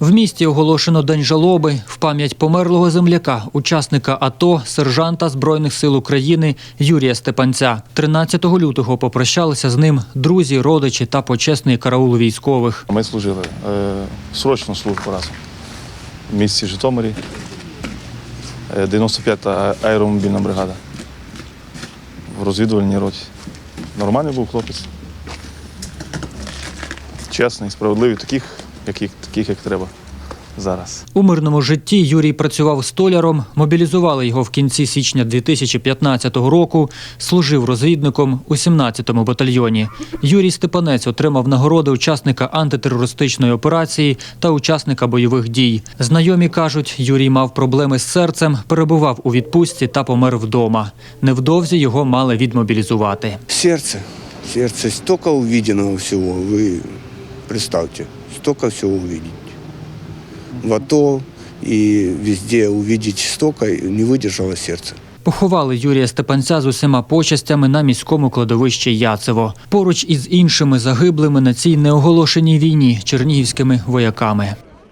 В місті оголошено день жалоби в пам'ять померлого земляка, учасника АТО, сержанта Збройних сил України Юрія Степанця. 13 лютого попрощалися з ним друзі, родичі та почесний караул військових. Ми служили е, срочну службу разом в місті Житомирі. Е, 95-та аеромобільна бригада. В розвідувальній роті. Нормальний був хлопець. Чесний, справедливий, таких, яких, таких як треба зараз. У мирному житті Юрій працював столяром, мобілізували його в кінці січня 2015 року, служив розвідником у 17-му батальйоні. Юрій Степанець отримав нагороди учасника антитерористичної операції та учасника бойових дій. Знайомі кажуть, Юрій мав проблеми з серцем, перебував у відпустці та помер вдома. Невдовзі його мали відмобілізувати. Сердце, сердце, столько увиденного всего, вы представьте, столько всего увидеть. В АТО и везде увидеть столько, не выдержало сердце. Поховали Юрія Степанця з усіма почестями на міському кладовищі Яцево поруч із іншими загиблими на цій неоголошеній війні чернігівськими вояками.